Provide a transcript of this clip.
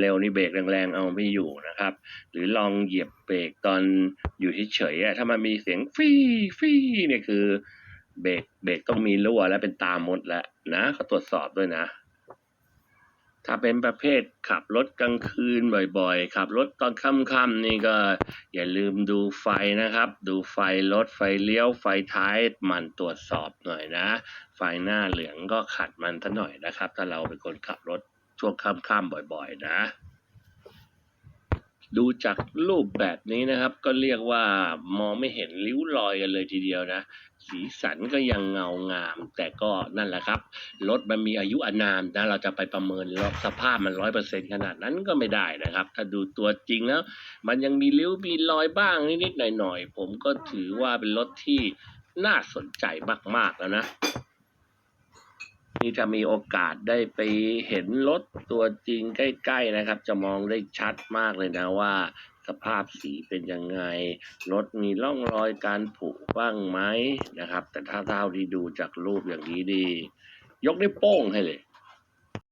เร็วๆนี่เบรกแรงๆเอาไม่อยู่นะครับ หรือลองเหยียบเบรกตอนอยู่เฉยๆถ้ามันมีเสียงฟี่ฟี่เนี่ยคือเบรกเบรกต้องมีรั่วและเป็นตามมดแล้วนะเขาตรวจสอบด้วยนะ ถ้าเป็นประเภทขับรถกลางคืนบ่อยๆ ขับรถตอนค่ำๆนี่ก็อย่าลืมดูไฟนะครับ ดูไฟรถไฟเลี้ยวไฟท้ายมันตรวจสอบหน่อยนะ ไฟหน้าเหลืองก็ขัดมันซะหน่อยนะครับ ถ้าเราเป็นคนขับรถ ช่วงค่ำๆบ่อยๆนะ ดูจากรูปแบบนี้นะครับ ก็เรียกว่ามองไม่เห็นริ้วรอยกันเลยทีเดียวนะ สีสันก็ยังเงางาม แต่ก็นั่นแหละครับ รถมันมีอายุอานามนะ เราจะไปประเมินรสภาพมันร้อยเปอร์เซ็นขนาดนั้นก็ไม่ได้นะครับ ถ้าดูตัวจริงแล้ว มันยังมีริ้วมีรอยบ้างนิดๆหน่อยๆ ผมก็ถือว่าเป็นรถที่น่าสนใจมากๆแล้วนะ นี่ถ้ามีโอกาสได้ไปเห็นรถตัวจริงใกล้ๆนะครับ จะมองได้ชัดมากเลยนะว่า สภาพสีเป็นยังไง รถมีร่องรอยการผุบ้างไหมนะครับ แต่ถ้าเท่าที่ดูจากรูปอย่างนี้ดี ยกนิ้วโป้งให้เลย